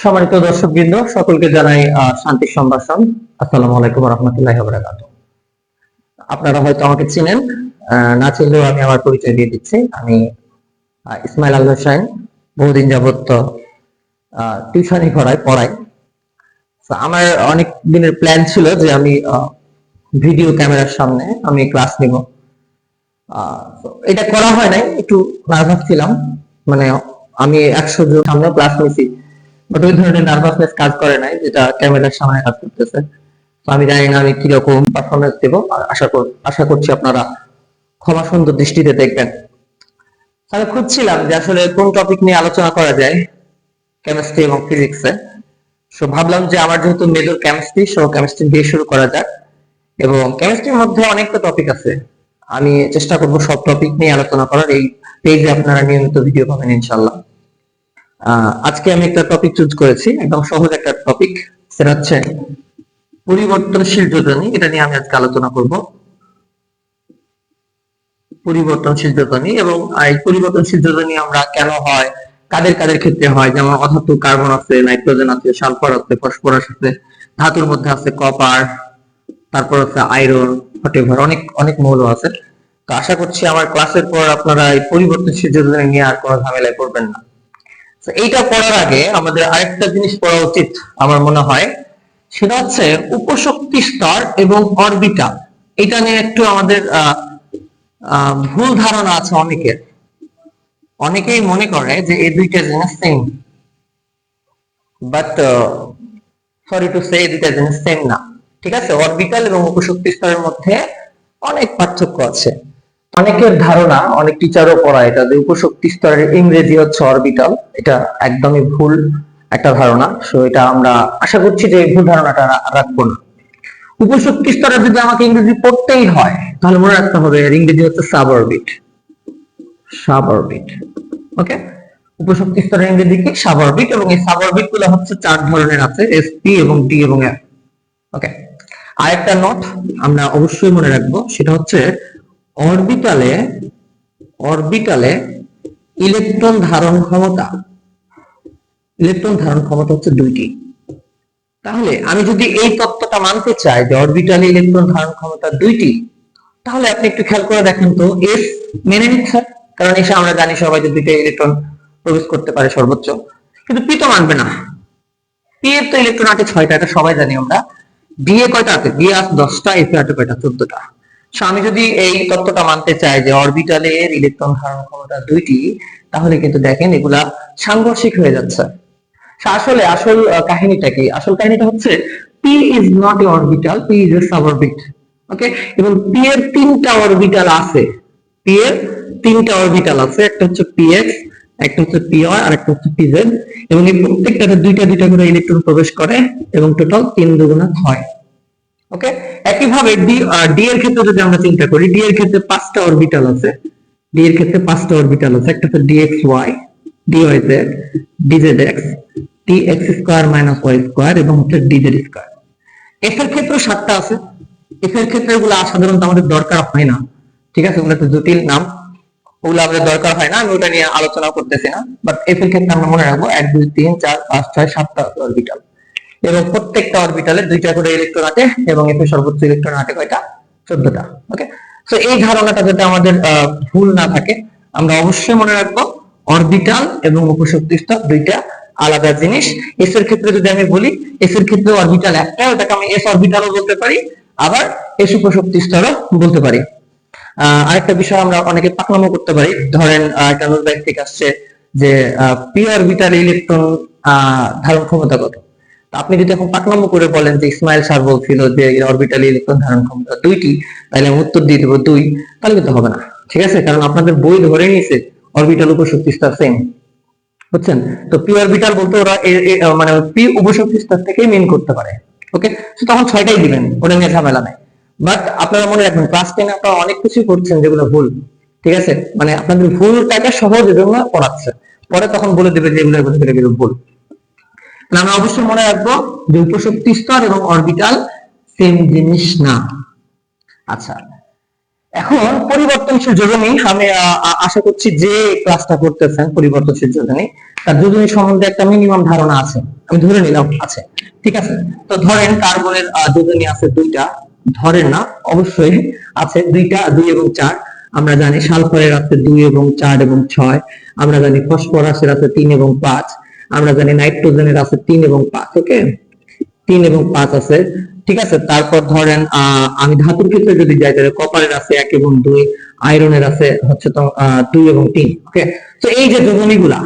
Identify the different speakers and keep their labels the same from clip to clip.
Speaker 1: সম্মানিত দর্শকবৃন্দ সকলকে জানাই আহ, শান্তির সম্ভাষণ। আসসালামু আলাইকুম রহমতুল্লাহ বারাকাত আপনারা হয়তো আমাকে চিনেন না চিনলেও আমি আমার পরিচয় দিয়ে দিচ্ছি। আমি ইসমাইল আল হোসেন বহুদিন যাবত টিউশনি করাই পড়াই। আমার অনেক দিনের প্ল্যান ছিল যে আমি ভিডিও ক্যামেরার সামনে আমি ক্লাস নিব। এটা করা হয় নাই একটু নার্ভাস ছিলাম মানে আমি একশো জন সামনে ক্লাস নিছি বাট ওই ধরনের নার্ভাসনেস কাজ করে নাই, যেটা ক্যামেরার সামনে কাজ করতেছে। তো আমি জানি না আমি কীরকম পারফরমেন্স দেবো আশা আশা করছি আপনারা ক্ষমা সুন্দর দৃষ্টিতে দেখবেন। আমি খুঁজছিলাম যে আসলে কোন টপিক নিয়ে আলোচনা করা যায় কেমিস্ট্রি এবং ফিজিক্সে সো ভাবলাম যে আমার যেহেতু মেজর কেমিস্ট্রি সো কেমিস্ট্রি দিয়ে শুরু করা যাক। এবং কেমিস্ট্রির মধ্যে অনেকটা টপিক আছে। আমি চেষ্টা করব সব টপিক নিয়ে আলোচনা করার, এই পেজে আপনারা নিয়মিত ভিডিও পাবেন ইনশাল্লাহ আজকে আমি একটা টপিক চুজ করেছি, একদম সহজ একটা টপিক সেটা হচ্ছে পরিবর্তনশীল যোজনী। এটা নিয়ে আমি আজকে আলোচনা করব। পরিবর্তনশীল যোজনী এবং এই পরিবর্তনশীল যোজনী আমরা কেন হয়, কাদের কাদের ক্ষেত্রে হয়? যেমন অধাতু কার্বন আছে, নাইট্রোজেন আছে, সালফার আছে, ফসফরাস আছে, ধাতুর মধ্যে আছে কপার, তারপর আছে আয়রন হোয়াটেভার অনেক অনেক মৌল আছে। তো আশা করছি আমার ক্লাসের পর আপনারা এই পরিবর্তনশীল যোজনী নিয়ে আর কোনো ঝামেলায় পড়বেন না। এইটা পড়ার আগে আমাদের আরেকটা জিনিস পড়া উচিত আমার মনে হয়, সেটা হচ্ছে উপশক্তি স্তর এবং অরবিটাল এটা নিয়ে একটু আমাদের ভুল ধারণা আছে অনেকের। অনেকেই মনে করে যে এই দুইটা জিনিস same but sorry to say দুইটা জিনিস সেম না। ঠিক আছে? অরবিটাল এবং উপশক্তি স্তরের মধ্যে অনেক পার্থক্য আছে। অনেকের ধারণা, অনেক টিচারও পড়ায় এটা যে উপশক্তি স্তরের ইংরেজি হচ্ছে অরবিটাল এটা একদমই ভুল একটা ধারণা। সো এটা আমরা আশা করছি যে ভুল ধারণাটা রাখব না। উপশক্তি স্তরে যদি আমাকে ইংরেজি পড়তেই হয়, তাহলে মনে রাখতে হবে এর ইংরেজি হচ্ছে সাবঅরবিট সাবঅরবিট ওকে উপশক্তি স্তরের ইংরেজি কি? সাবঅরবিট এবং এই সাবঅরবিটগুলো হচ্ছে চার ধরনের আছে এসপি এবং ডি এবং এফ ওকে আরেকটা নোট আমরা অবশ্যই মনে রাখব, সেটা হচ্ছে অরবিটালে অরবিটালে ইলেকট্রন ধারণ ক্ষমতা। ইলেকট্রন ধারণ ক্ষমতা হচ্ছে দুইটি। তাহলে আমি যদি এই তত্ত্বটা মানতে চাই যে অরবিটালে ইলেকট্রন ধারণ ক্ষমতা দুইটি, তাহলে আপনি একটু খেয়াল করে দেখেন তো, এস মেনে নিচ্ছে, কারণ এসে আমরা জানি সবাই যে দুইটা ইলেকট্রন প্রবেশ করতে পারে সর্বোচ্চ। কিন্তু পি তো মানবে না। পি এর তো ইলেকট্রন আছে ছয়টা, এটা সবাই জানি আমরা। ডি এ কয়টা আছে? ডি আছে দশটা এফ আছে কয়টা? চোদ্দটা। So, আমি যদি এই তত্ত্বটা মানতে চাই যে অরবিটালের ইলেকট্রন ধারণ ক্ষমতা দুইটি তাহলে কিন্তু দেখেন এগুলা সাংঘর্ষিক হয়ে যাচ্ছে। আসলে আসল কাহিনীটা কি? আসল কাহিনীটা হচ্ছে P is not a orbital P is a suborbit okay এবং পি এর তিনটা অরবিটাল আছে। পি এর তিনটা অরবিটাল আছে একটা হচ্ছে পিএক্স একটা হচ্ছে পিওয়ার আর একটা হচ্ছে পিজেড এবং এই প্রত্যেকটাতে দুইটা দুইটা করে ইলেকট্রন প্রবেশ করে এবং টোটাল তিন দুগুণা ছয়। ওকে একইভাবে ডি ডি এর ক্ষেত্রে যদি আমরা চিন্তা করি ডি এর ক্ষেত্রে পাঁচটা অরবিটাল আছে। ডি এর ক্ষেত্রে পাঁচটা অরবিটাল আছে। একটা হচ্ছে DX Y DY Z DZ X D X square minus Y square এবং হচ্ছে ডিজেড স্কোয়ার এফ এর ক্ষেত্রে সাতটা আছে। এফ এর ক্ষেত্রে এগুলো সাধারণত আমাদের দরকার হয় না। ঠিক আছে? ওগুলো একটু জটিল নাম। ওগুলো আমাদের দরকার হয় না। আমি ওটা নিয়ে আলোচনা করতেছি না। বাট এফ এর ক্ষেত্রে আমরা মনে রাখব এক, দুই, তিন, চার, পাঁচ, ছয়, সাতটা অরবিটাল এবং প্রত্যেকটা অরবিটালে দুইটা করে ইলেকট্রন আছে এবং এতে সর্বোচ্চ ইলেকট্রন আছে কয়টা? চোদ্দটা ওকে তো এই ধারণাটা যাতে আমাদের ভুল না থাকে, আমরা অবশ্যই মনে রাখব, অরবিটাল এবং উপশক্তি স্তর দুইটা আলাদা জিনিস। এস এর ক্ষেত্রে যদি আমি বলি এস এর ক্ষেত্রে অরবিটাল একটা, ওটাকে আমি এস অরবিটালও বলতে পারি, আবার এস উপশক্তি স্তরও বলতে পারি। আরেকটা বিষয় আমরা অনেকে পাকনামো করতে পারি। ধরেন একটা ব্যাগ থেকে আসছে যে পি অরবিটাল ইলেকট্রন ধারণ ক্ষমতা কত? আপনি যদি এখন পাকনামো করে বলেন যে ইসমাইল স্যার বলছিল যে অরবিটাল ইলেকট্রন ধারণ ক্ষমতা দুইটি, তাহলে আমি উত্তর দিয়ে দেবো দুই, তাহলে কিন্তু হবে না। ঠিক আছে? কারণ আপনাদের বই ধরে নিয়েছে অরবিটাল উপশক্তি স্তর সেম বুঝছেন? তো পি অরবিটাল বলতে ওরা মানে পি উপশক্তি স্তর থেকেই মেন করতে পারে। ওকে? তখন ছয়টাই দিবেন, ওটা নিয়ে ঝামেলা নাই। বাট আপনারা মনে রাখবেন ক্লাস টেনে আপনারা অনেক কিছু করছেন যেগুলো ভুল। ঠিক আছে? মানে আপনাদের ভুলটাকে সহজ পড়াচ্ছে। পরে তখন বলে দেবে যে এগুলো ভুল। আমরা অবশ্যই মনে রাখব যে উপশক্তি স্তর এবং অরবিটাল সেম জিনিস না। আচ্ছা এখন পরিবর্তনশীল যোজনী, আমি আশা করছি যে ক্লাসটা করতেছেন, পরিবর্তনশীল যোজনী, তার যোজনী সম্বন্ধে একটা মিনিমাম ধারণা আছে, আমি ধরে নিলাম, আছে, ঠিক আছে? তো ধরেন কার্বনের যোজনী আছে দুইটা, ধরেন না, অবশ্যই আছে দুইটা, দুই এবং চার, আমরা জানি সালফারের আছে দুই এবং চার এবং ছয়, আমরা জানি ফসফরাসের আছে তিন এবং পাঁচ আমরা জানি নাইট্রোজেনের আছে তিন এবং পাঁচ, ওকে? তিন এবং পাঁচ আছে। ঠিক আছে, তারপর ধরেন আমি ধাতুর ক্ষেত্রে যদি যাই, তাহলে কপারের আছে এক এবং দুই, আয়রনের আছে হচ্ছে তো দুই এবং তিন, ওকে? তো এই যে যোজনীগুলা,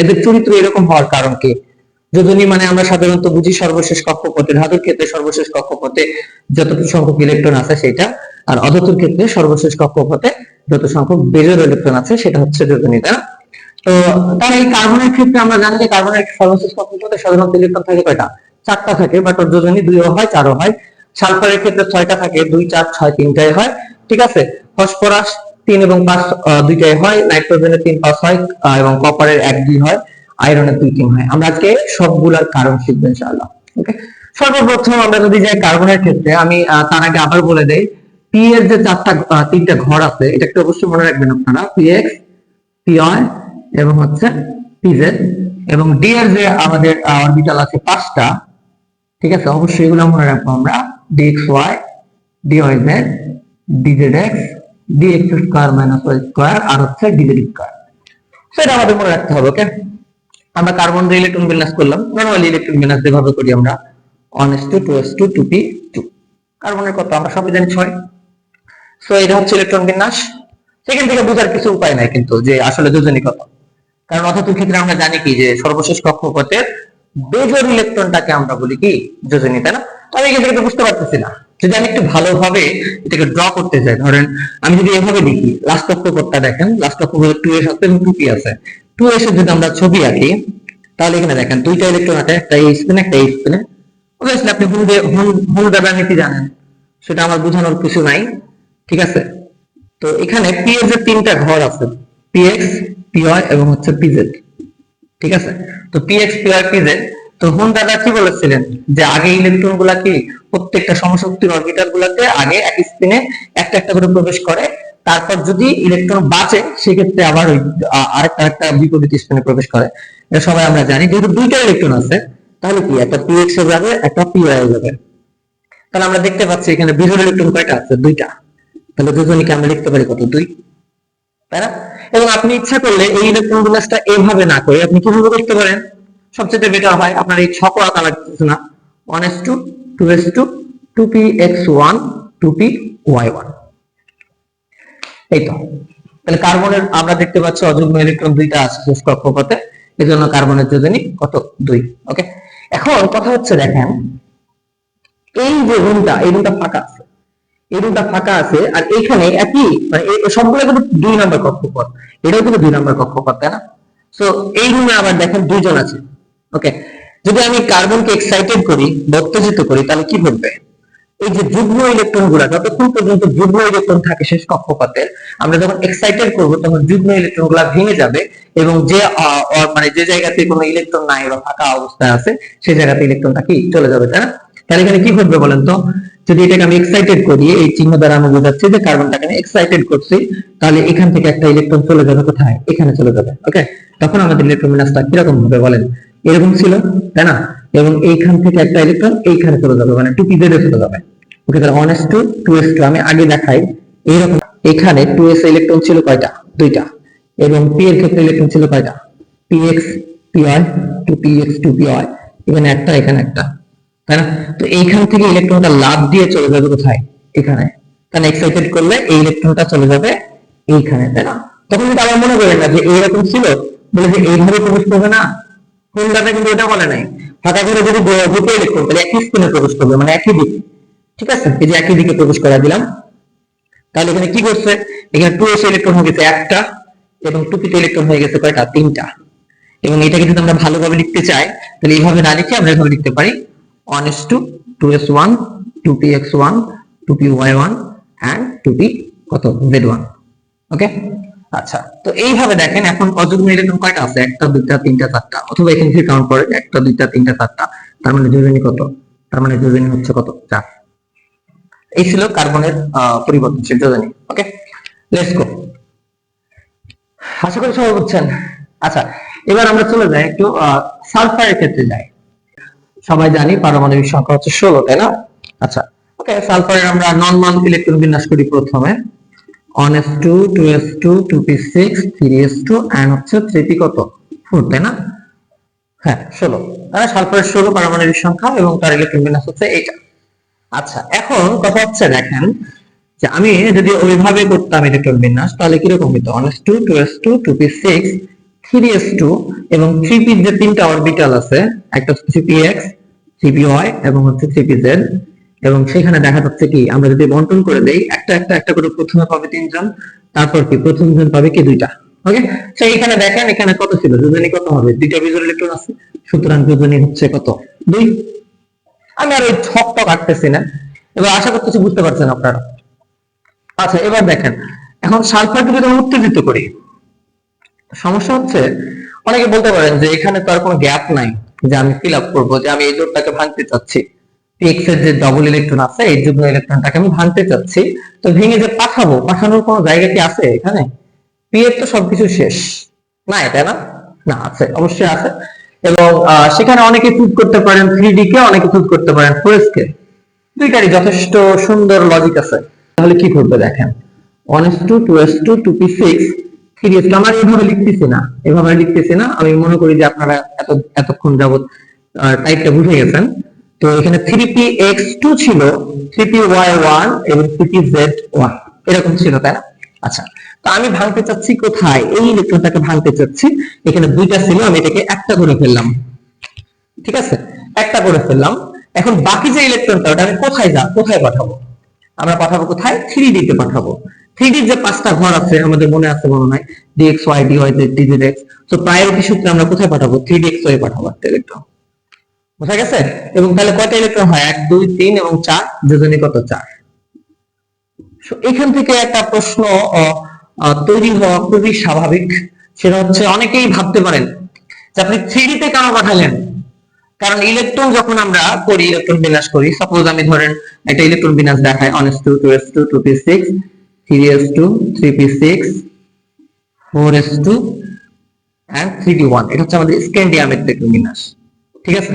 Speaker 1: এদের চরিত্র এরকম হওয়ার কারণ কি? যোজনী মানে আমরা সাধারণত বুঝি সর্বশেষ কক্ষপথে ধাতুর ক্ষেত্রে সর্বশেষ কক্ষপথে যতটুকু সংখ্যক ইলেকট্রন আছে সেটা, আর অধাতুর ক্ষেত্রে সর্বশেষ কক্ষপথে যত সংখ্যক বেজোর ইলেকট্রন আছে সেটা হচ্ছে যোজনী না? তো তাহলে এই কার্বনের ক্ষেত্রে আমরা জানি যে কার্বনের সর্বশেষ কক্ষপথে সাধারণত ইলেকট্রন থাকে কয়টা? চারটা থাকে বাট ওর যোজনী দুইও হয়, চারও হয়। সালফারের ক্ষেত্রে ছয়টা থাকে, দুই, চার, ছয়, তিনটাই হয়, ঠিক আছে? ফসফরাস তিন এবং পাঁচ দুইটাই হয়, নাইট্রোজেনের তিন, পাঁচ হয় এবং কপারের এক, দুই হয়, আয়রনের দুই, তিন হয়। আমরা আজকে সবগুলার কারণ শিখব ইনশাআল্লাহ ওকে সর্বপ্রথম আমরা যদি যাই কার্বনের ক্ষেত্রে, আমি তার আগে আবার বলে দেই পি এর যে চারটা তিনটা ঘর আছে, এটা একটু অবশ্যই মনে রাখবেন আপনারা পি এক্স পিআই এবং হচ্ছে পিজেড এবং ডি এর যে আমাদের অরবিটাল আছে পাঁচটা, ঠিক আছে? অবশ্যই এগুলো মনে রাখব আমরা। DX Y DY Z DZ X DX square minus Y square আর হচ্ছে ডিজেড স্কোয়ার সেটা আমাদের মনে রাখতে হবে ওকে আমরা কার্বন দিয়ে ইলেকট্রন বিন্যাস করলাম। নর্মালি ইলেকট্রন বিন্যাস যেভাবে করি আমরা one S two two S two two P two কার্বনের কত? আমরা সবাই জানি ছয়। সো এটা হচ্ছে ইলেকট্রন বিন্যাস। সেখান থেকে বোঝার কিছু উপায় নাই কিন্তু, যে আসলে যোজনী কত। কারণ অথাতুর ক্ষেত্রে আমরা জানি কি যে সর্বশেষ কক্ষপথের বেজোর ইলেকট্রনটাকে আমরা বলি কি যোজনী, তাই না? তো আমি এখান বুঝতে পারতেছি না। যদি আমি একটু ভালোভাবে এটাকে ড্র করতে চাই, ধরেন আমি যদি এভাবে দেখি লাস্ট কক্ষপথটা দেখেন লাস্ট কক্ষপথ টু এস আছে টু পি আছে। টু এর যদি আমরা ছবি আঁকি, তাহলে এখানে দেখেন দুইটা ইলেকট্রন আছে, একটা এই স্পিনে একটা এই স্পিনে অবভিয়াসলি আপনি হুল হুল নীতি জানেন, সেটা আমার বোঝানোর কিছু নাই, ঠিক আছে? তো এখানে পি এর যে তিনটা ঘর আছে পি পিএক্স পিওয়াই এবং হচ্ছে পিজেড ঠিক আছে? তো পিএক্স পিওয়াই পিজেড তো দাদা কি বলেছিলেন? যে আগে ইলেকট্রনগুলা কি প্রত্যেকটা সমশক্তির অরবিটাল গুলাতে আগে এক স্পিনে একটা একটা করে প্রবেশ করে, তারপর যদি ইলেকট্রন বাঁচে, সেক্ষেত্রে আবার ওই আরেকটা একটা বিপরীত স্পিনে প্রবেশ করে। এটা সবাই আমরা জানি। যেহেতু দুইটা ইলেকট্রন আছে, তাহলে কি? একটা পিএক্স এ যাবে, একটা পিওয়াই এ যাবে। তাহলে আমরা দেখতে পাচ্ছি এখানে বিজোড় ইলেকট্রন কয়টা আছে? দুইটা। তাহলে দুজনকে আমরা লিখতে পারি কত? দুই। তাই না? এবং আপনি ইচ্ছা করলে এই ইলেকট্রন বিন্যাসটা এভাবে না করে আপনি কীভাবে করতে পারেন? সবচেয়ে বেটার হয় আপনার এই ছক আঁকা লাগতেছে না। One S two two S two two P X one two P Y one এই তো তাহলে কার্বনের আমরা দেখতে পাচ্ছি অযুগ্ম ইলেকট্রন দুইটা আছে শেষ কক্ষপথে। এই জন্য কার্বনের যোজনী কত? দুই। ওকে এখন কথা হচ্ছে দেখেন, এই যে রুমটা এই রুমটা ফাঁকা আছে। এই রুমটা ফাঁকা আছে, আর এইখানে একই মানে সবগুলো কিন্তু দুই নম্বর কক্ষপথ। এটাও কিন্তু দুই নম্বর কক্ষপথ, তাই না? সো এই রুমে আবার দেখেন দুইজন আছে ওকে যদি আমি কার্বনকে এক্সাইটেড করি বা করি, তাহলে কি ঘটবে? এই যে যুগ্ম ইলেকট্রনগুলা, যতক্ষণ পর্যন্ত যুগ্ম ইলেকট্রন থাকে শেষ কক্ষপথের, আমরা যখন এক্সাইটেড করব, তখন যুগ্ম ইলেকট্রনগুলা ভেঙে যাবে এবং যে মানে যে জায়গাতে কোনো ইলেকট্রন নাই বা ফাঁকা অবস্থায় আছে সেই জায়গাতে ইলেকট্রনটা কি? চলে যাবে, তাই না? তাহলে এখানে কি ঘটবে বলেন তো? যদি এটাকে আমি এক্সাইটেড করি, এই চিহ্ন দ্বারা আমি বোঝাচ্ছি যে কার্বনটাকে আমি এক্সাইটেড করছি, তাহলে এখান থেকে একটা ইলেকট্রন চলে যাবে কোথায়? এখানে চলে যাবে ওকে তখন আমাদের ইলেকট্রন বিন্যাসটা কীরকম হবে বলেন? এরকম ছিল, তাই না? এবং এইখান থেকে একটা ইলেকট্রন এইখানে চলে যাবে মানে টু পিজেডে চলে যাবে। ওকে তাহলে one S two two S two আমি আগে দেখাই, এইরকম, এখানে টু এস ইলেকট্রন ছিল কয়টা? দুইটা। এবং পি এর ক্ষেত্রে ইলেকট্রন ছিল কয়টা? P X P Y two P X two P Y এখানে একটা এখানে একটা। তাই না? তো এইখান থেকে ইলেকট্রনটা লাভ দিয়ে চলে যাবে কোথায়? এখানে। কারণ এক্সাইটেড করলে এই ইলেকট্রনটা চলে যাবে এইখানে, তাই না? তখন কিন্তু আমার মনে করেন না যে এইরকম ছিল। বলে যে এইভাবে প্রবেশ করবে না। হোন্ডাটা কিন্তু এটা বলে নাই। ফাঁকা করে যদি দুটো ইলেকট্রন তাহলে একই স্পিনে প্রবেশ করবে মানে একই দিকে। ঠিক আছে? এই যে একই দিকে প্রবেশ করা দিলাম। তাহলে এখানে কি করছে? এখানে টু এস ইলেকট্রন হয়ে গেছে একটা এবং টু পিতে ইলেকট্রন হয়ে গেছে কয়টা? তিনটা। এবং এটাকে যদি আমরা ভালোভাবে লিখতে চাই, তাহলে এইভাবে না লিখে আমরা এভাবে লিখতে পারি। One S two two S one two P X one two P Y one and two P কত? জেড ওয়ান ওকে আচ্ছা তো এইভাবে দেখেন এখন অযুগ্ম ইলেকট্রন কয়টা আছে? একটা, দুইটা, তিনটা, চারটা। অথবা এখানে যদি কাউন্ট করে একটা, দুইটা, তিনটা, চারটা, তার মানে যোজনী কত? তার মানে যোজনী হচ্ছে কত? চার। এই ছিল কার্বনের পরিবর্তনশীল যোজনী ওকে লেটস গো আশা করি সবাই বুঝছেন। আচ্ছা এবার আমরা চলে যাই একটু সালফারের ক্ষেত্রে যাই। সবাই জানি পারমাণবিক সংখ্যা হচ্ছে ষোলো, তাই না? আচ্ছা ওকে সালফারের আমরা নর্মাল ইলেকট্রন বিন্যাস করি প্রথমে। One S two two S two two P six three S two and হচ্ছে থ্রি পি কত ফোর তাই না? হ্যাঁ ষোলো। তাহলে সালফারের ষোলো পারমাণবিক সংখ্যা এবং তার ইলেকট্রন বিন্যাস হচ্ছে এইটা। আচ্ছা এখন কথা হচ্ছে দেখেন যে আমি যদি ওইভাবে করতাম ইলেকট্রন বিন্যাস, তাহলে কীরকম হতো one S two two S two two P six three S two এবং থ্রি পির যে তিনটা অরবিটাল আছে, একটা হচ্ছে three P X three P Y এবং হচ্ছে থ্রি পি জেড এবং সেখানে দেখা যাচ্ছে কি, আমরা যদি বন্টন করে দেই, একটা একটা একটা করে প্রথমে পাবে তিনজন, তারপর কি, প্রথম জন পাবে কি দুইটা। ওকে সেই এখানে দেখেন, এখানে কত ছিল? যোজনী কত হবে? দুইটা বিজোড় ইলেকট্রন আছে। সুতরাং যোজনী হচ্ছে কত? দুই। আমি আর ওই ছকটা কাটতেছি না। এবার আশা করতেছি বুঝতে পারছেন আপনারা। আচ্ছা এবার দেখেন। এখন সালফারকে যদি উত্তেজিত করি সমস্যা হচ্ছে, অনেকে বলতে পারেন যে এখানে তো আর কোনো গ্যাপ নাই যে আমি ফিল আপ করব, যে আমি এই জোটটাকে ভাঙতে চাচ্ছি। এক্সের যে ডবল ইলেকট্রন আছে, এই যুগ্ম ইলেকট্রনটাকে আমি ভাঙতে চাচ্ছি। তো ভেঙে যে পাঠাবো, পাঠানোর কোনো জায়গা কি আছে এখানে? পি তো সবকিছু শেষ। না এটা না? না, আছে, অবশ্যই আছে। এবং সেখানে অনেকে চুজ করতে পারেন থ্রি ডি কে, অনেকে চুজ করতে পারেন ফোর কে। দুইটারই যথেষ্ট সুন্দর লজিক আছে। তাহলে কি করবে দেখেন? One S two two S two two P six S আমার এইভাবে লিখতেছি না এভাবে লিখতেছি না। আমি মনে করি যে আপনারা এত, এতক্ষণ যাবত টাইপটা বুঝে গেছেন। তো এখানে থ্রি পি এক্স টু ছিল থ্রি পি ওয়াই ওয়ান এবং থ্রি পি জেড ওয়ান এরকম ছিল তাই না? আচ্ছা তো আমি ভাঙতে চাচ্ছি কোথায়? এই ইলেকট্রনটাকে ভাঙতে চাচ্ছি। এখানে দুইটা ছিল, আমি এটাকে একটা করে ফেললাম। ঠিক আছে? একটা করে ফেললাম। এখন বাকি যে ইলেকট্রনটা ওটা আমি কোথায় যা, কোথায় পাঠাবো? আমরা পাঠাবো কোথায়? থ্রি ডিতে পাঠাবো। থ্রি ডির যে পাঁচটা ঘর আছে, আমাদের মনে আছে, মনে হয় dx y d y d z x তো প্রায়োরিটি সূত্রে আমরা কোথায় পাঠাবো? থ্রি ডি এক্স ওয়াই পাঠাবো একটা ইলেকট্রন বোঝা গেছে? এবং তাহলে কয়টা ইলেকট্রন হয়? এক, দুই, তিন এবং চার। যোজনী কত? চার। এখান থেকে একটা প্রশ্ন তৈরি হওয়া খুবই স্বাভাবিক। সেটা হচ্ছে, অনেকেই ভাবতে পারেন যে আপনি থ্রি তে কেন পাঠালেন? কারণ ইলেকট্রন যখন আমরা করি ইলেকট্রন বিন্যাস করি সাপোজ আমি ধরেন একটা ইলেকট্রন বিন্যাস দেখাই one s two two s two two p six three s two three p six four s two and three d one এটা হচ্ছে আমাদের স্ক্যান্ডিয়ামের বিন্যাস ঠিক আছে?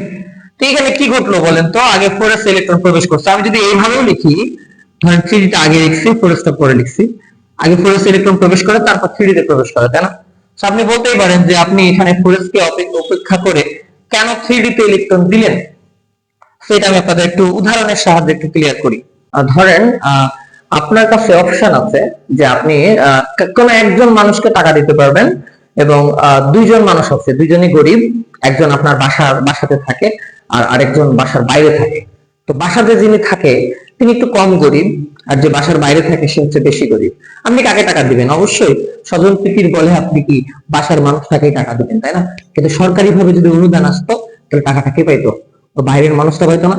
Speaker 1: তো এখানে কি ঘটলো বলেন তো? আগে ফোর এস ইলেকট্রন প্রবেশ করছে। আমি যদি এইভাবেও লিখি ধরেন থ্রি ডিটা আগে লিখছি ফোর এসটা পরে লিখছি। আগে ফোর এস ইলেকট্রন প্রবেশ করে তারপর থ্রি ডিতে প্রবেশ করে তাই না? So আপনি বলতেই পারেন যে আপনি এখানে ফোর এস কে অপে- উপেক্ষা করে কেন থ্রি ডিতে ইলেকট্রন দিলেন? সেটা আমি আপনাদের একটু উদাহরণের সাহায্যে একটু ক্লিয়ার করি। ধরেন আহ, আপনার কাছে অপশন আছে যে আপনি কোনো একজন মানুষকে টাকা দিতে পারবেন এবং দুইজন মানুষ আছে, দুইজনই গরিব, একজন আপনার বাসার, বাসাতে থাকে আর আরেকজন বাসার বাইরে থাকে। তো বাসাতে যিনি থাকে, তিনি একটু কম গরিব আর যে বাসার বাইরে থাকে, সে হচ্ছে বেশি গরিব। আপনি কাকে টাকা দিবেন? অবশ্যই স্বজন প্রীতির বলে আপনি কি বাসার মানুষটাকে টাকা দিবেন, তাই না? কিন্তু সরকারি ভাবে যদি অনুদান আসতো, তাহলে টাকাটা কে পাইতো? তো বাইরের মানুষটা পাইতো না।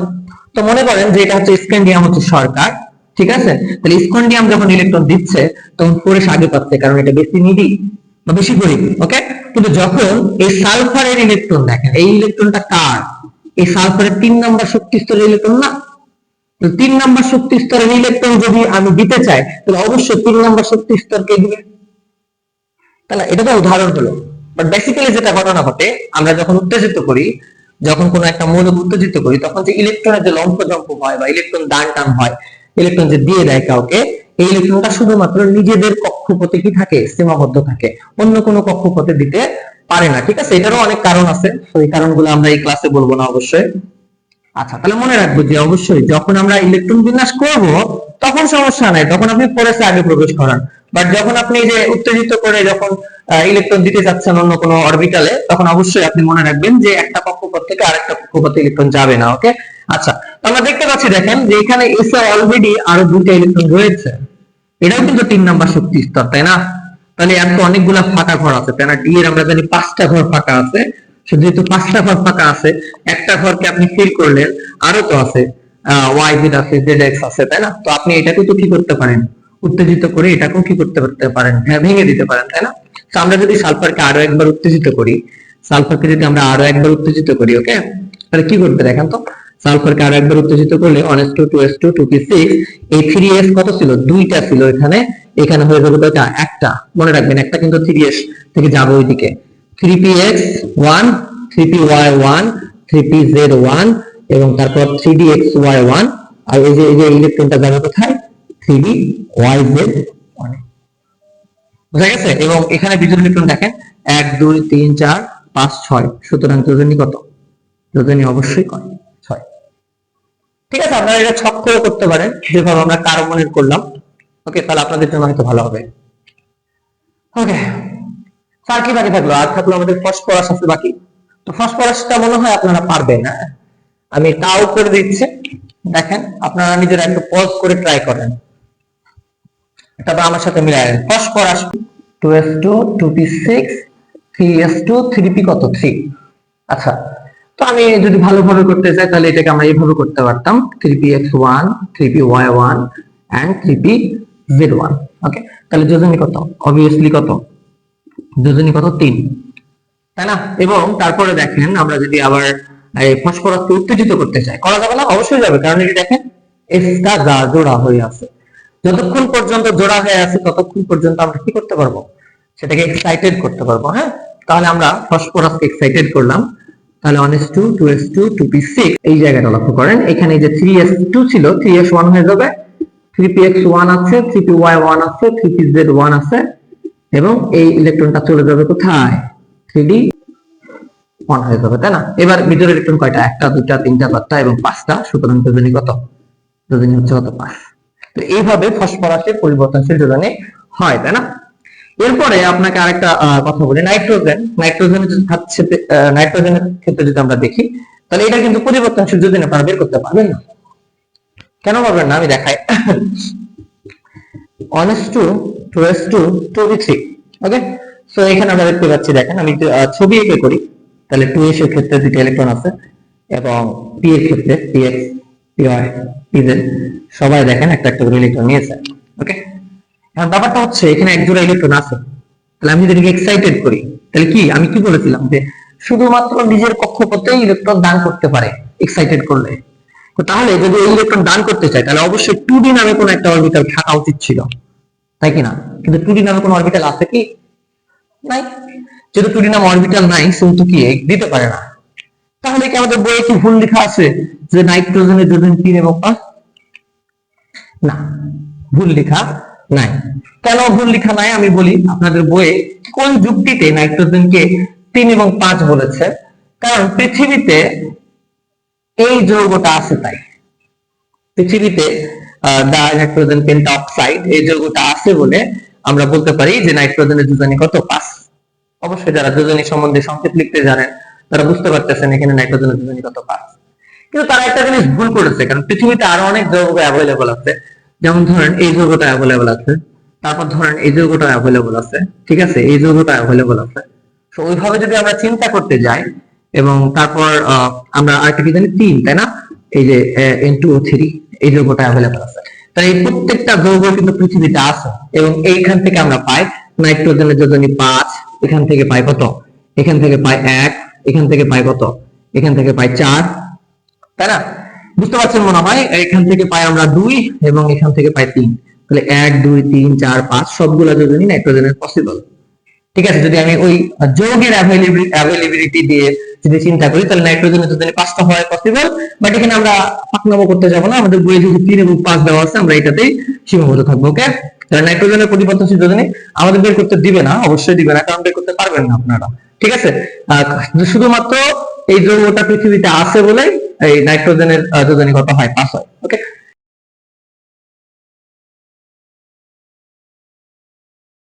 Speaker 1: তো মনে করেন যে এটা হচ্ছে স্ক্যান্ডিয়াম হচ্ছে সরকার। ঠিক আছে? তাহলে স্ক্যান্ডিয়াম যখন ইলেকট্রন দিচ্ছে, তখন ফোরেস আগে পাচ্ছে, কারণ এটা বেশি নিডি, বা বেশি গরিব ওকে কিন্তু যখন এই সালফারের ইলেকট্রন দেখেন, এই ইলেকট্রনটা কার? এই সালফারের তিন নম্বর শক্তি স্তরের ইলেকট্রন না তিন নম্বর শক্তি স্তরের ইলেকট্রন যদি আমি দিতে চাই, তাহলে অবশ্যই তিন নম্বর শক্তি স্তরকে দিবে। তাহলে এটা তো উদাহরণ হলো। বাট বেসিক্যালি যেটা ঘটনা ঘটে, আমরা যখন উত্তেজিত করি, যখন কোনো একটা মৌলক উত্তেজিত করি, তখন যে ইলেকট্রনের যে লম্ফ জম্প হয় বা ইলেকট্রন দান টান হয় ইলেকট্রন যে দিয়ে দেয় কাউকে, এই ইলেকট্রনটা শুধুমাত্র নিজেদের কক্ষপথে কি থাকে? সীমাবদ্ধ থাকে। অন্য কোনো কক্ষপথে দিতে পারে না। ঠিক আছে? এটারও অনেক কারণ আছে। ওই কারণগুলো আমরা এই ক্লাসে বলব না অবশ্যই। আচ্ছা তাহলে মনে রাখব যে অবশ্যই যখন আমরা ইলেকট্রন বিন্যাস করব, তখন সমস্যা নাই তখন আপনি ফোরেসে আগে প্রবেশ করান। বাট যখন আপনি যে উত্তেজিত করে যখন ইলেকট্রন দিতে যাচ্ছেন অন্য কোনো অরবিটালে তখন অবশ্যই আপনি মনে রাখবেন যে একটা কক্ষপথ থেকে আরেকটা কক্ষপথে ইলেকট্রন যাবে না ওকে আচ্ছা আমরা দেখতে পাচ্ছি, দেখেন যে এখানে এসে অলরেডি আরও দুটো ইলেকট্রন রয়েছে। এটাও কিন্তু তিন নাম্বার শক্তি স্তর তাই না? তাহলে এর তো অনেকগুলা ফাঁকা ঘর আছে, তাই না? ডি এর আমরা জানি পাঁচটা ঘর ফাঁকা আছে। যেহেতু পাঁচটা ঘর ফাঁকা আছে, একটা ঘরকে আপনি ফিল করলেন, আরও তো আছে ওয়াই জেড আছে জেড এক্স আছে, তাই না? তো আপনি এটাকেও তো কি করতে পারেন? উত্তেজিত করে এটাকেও কি করতে করতে পারেন? হ্যাঁ ভেঙে দিতে পারেন, তাই না? তো আমরা যদি সালফারকে আরও একবার উত্তেজিত করি, সালফারকে যদি আমরা আরও একবার উত্তেজিত করি, ওকে? তাহলে কি করবে দেখেন তো? সালফারকে আরও একবার উত্তেজিত করলে one two two s two two p six এই থ্রি এস কত ছিল? দুইটা ছিল এখানে এখানে হয়ে যাবে কয়টা? একটা। মনে রাখবেন, একটা কিন্তু থ্রি এস থেকে যাবে ওইদিকে। Three p x one three p y one three p z one এবং তারপর three d x y one আর এই যে এই যে ইলেকট্রনটা যাবে কোথায়? থ্রি ডি ওয়াই ওয়ান বোঝা গেছে? এবং এখানে বিজোড় ইলেকট্রন দেখেন। এক, দুই, তিন, চার, পাঁচ, ছয়। সুতরাং যোজনী কত? যোজনী অবশ্যই কয়। ছয়। ঠিক আছে, আপনারা এটা ছক করে করতে পারেন। যেভাবে আমরা কার্বনের করলাম। ওকে তাহলে আপনাদের জন্য হয়তো ভালো হবে। ওকে স্যার, কি বাকি থাকল? আর থাকল আমাদের ফসফরাস আছে বাকি। তো ফসফরাসটা মনে হয় আপনারা পারবেন হ্যাঁ? আমি তাও করে দিচ্ছি। দেখেন, আপনারা নিজেরা একটু পজ করে ট্রাই করেন। তারপর আমার সাথে মিলাই phosphorus two s two two p six, three s two, three p কত? থ্রি। আচ্ছা তো আমি যদি ভালোভাবে করতে চাই, তাহলে এটাকে আমরা এইভাবে করতে পারতাম। Three p x one, three okay তাহলে যোজনী কত? অবভিয়াসলি কত? যোজনী কত? তিন। তাই না? এবং তারপরে দেখেন, আমরা যদি আবার এই ফসফরাসকে উত্তেজিত করতে চাই, করা যাবে না? অবশ্যই যাবে, কারণ এটি দেখেন এসটা যা জোড়া হয়ে আছে। যতক্ষণ পর্যন্ত জোড়া হয়ে আছে, ততক্ষণ পর্যন্ত আমরা কি করতে পারব? সেটাকে এক্সাইটেড করতে পারব হ্যাঁ? তাহলে আমরা ফসফরাসকে এক্সাইটেড করলাম। তাহলে one s two two s two two p six এই জায়গাটা লক্ষ্য করেন। এখানে যে থ্রি এস টু ছিল থ্রি এস ওয়ান হয়ে যাবে। থ্রি পি এক্স ওয়ান আছে থ্রি পি ওয়াই ওয়ান আছে থ্রি পি জেড ওয়ান আছে। এবং এই ইলেকট্রনটা চলে যাবে কোথায়? থ্রি ওয়ান হয়ে যাবে, তাই না? এবার বিজোড় ইলেকট্রন কয়টা? একটা, দুইটা, তিনটা, চারটা এবং পাঁচটা, সুতরাং যোজনী কত? যোজনী হচ্ছে কত? পাঁচ। তো এইভাবে ফসফরাসের পরিবর্তনশীল যোজনী হয়, তাই না? এরপরে আপনাকে আরেকটা কথা বলি, নাইট্রোজেন। নাইট্রোজেন হচ্ছে নাইট্রোজেনের ক্ষেত্রে যদি আমরা দেখি, তাহলে এটা কিন্তু পরিবর্তনশীল যোজনী আপনারা বের করতে পারবেন না। কেন পারবেন না? আমি দেখাই। One two two two two three okay so এখানে আমরা দেখতে পাচ্ছি, দেখেন, আমি ছবি এঁকে করি। তাহলে টু এস এর ক্ষেত্রে দুইটা ইলেকট্রন আছে এবং পি এর ক্ষেত্রে p x p y p z সবাই দেখেন একটা একটা করে ইলেকট্রন নিয়েছে। ওকে এখন ব্যাপারটা হচ্ছে, এখানে এক জোড়া ইলেকট্রন আছে। তাহলে আমি যদি এক্সাইটেড করি, তাহলে কি? আমি কি বলেছিলাম যে, শুধুমাত্র নিজের কক্ষপথে ইলেকট্রন দান করতে পারে এক্সাইটেড করলে। তাহলে যদি এই ইলেকট্রন দান করতে চায়, তাহলে অবশ্যই টু ডি নামে কোনো একটা অরবিটাল থাকা উচিত ছিল। তাই কি না? কিন্তু টু ডি নামে কোনো অরবিটাল আছে কি? নাই। যেহেতু টু ডি নাম অরবিটাল নাই, সেহেতু কি দিতে পারে না। তাহলে কি আমাদের বইয়ে কি ভুল লেখা আছে যে নাইট্রোজেনের যোজন তিন এবং পাঁচ? না, ভুল লেখা নাই। কেন ভুল লেখা নাই? আমি বলি, আপনাদের বইয়ে কোন যুক্তিতে নাইট্রোজেনকে তিন এবং পাঁচ বলেছে? কারণ পৃথিবীতে এই যৌগটা আছে তাই। পৃথিবীতে নাইট্রোজেন পেন্টাঅক্সাইড এই যৌগটা আছে বলে আমরা বলতে পারি যে নাইট্রোজেনের যোজনী কত? পাঁচ। অবশ্যই যারা যোজনী সম্বন্ধে সংক্ষেপ লিখতে জানেন, তারা বুঝতে পারতেছেন এখানে নাইট্রোজেনের যোজনী কত পাঁচ। কিন্তু তারা একটা জিনিস ভুল করেছে, কারণ পৃথিবীতে আরও অনেক যৌগ অ্যাভেলেবল আছে। যেমন ধরেন এই যৌগটা অ্যাভেলেবল আছে, তারপর ধরেন এই যৌগটা অ্যাভেলেবল আছে, ঠিক আছে? এই যৌগটা অ্যাভেলেবল আছে। তো ওইভাবে যদি আমরা চিন্তা করতে যাই এবং তারপর আমরা আরেকটা কি জানি? তিন, তাই না? এই যে এন টু থ্রি, এই যৌগটা অ্যাভেলেবল আছে। তাই এই প্রত্যেকটা যৌগ কিন্তু পৃথিবীতে আছে। এবং এইখান থেকে আমরা পাই নাইট্রোজেনের যোজনী পাঁচ, এখান থেকে পাই কত? এখান থেকে পাই এক, এখান থেকে পাই কত? এখান থেকে পাই চার, তাই না? বুঝতে পারছেন মনে হয়? এখান থেকে পাই আমরা দুই এবং এখান থেকে পাই তিন। তাহলে এক, দুই, তিন, চার, পাঁচ, সবগুলো যোজনী নাইট্রোজেনের পসিবল ঠিক আছে? যদি আমি ওই যৌগের অ্যাভেলেবিলিটি দিয়ে যদি চিন্তা করি, তাহলে নাইট্রোজেনের যোজনী পাঁচটা হয় পসিবল বাট এখানে আমরা পাকনামো করতে যাব না। আমাদের বইয়ে যদি তিন এবং পাঁচ দেওয়া আছে, আমরা এটাতেই সীমাবদ্ধ থাকব ওকে তাহলে নাইট্রোজেনের পরিবর্তনশীল যোজনী আমাদের বের করতে দিবে না, অবশ্যই দিবে না, কারণ বের করতে পারবেন না আপনারা, ঠিক আছে? শুধুমাত্র এই যৌগটা পৃথিবীতে আছে বলে এই নাইট্রোজেনের যোজনী কত হয়? পাঁচ হয় ওকে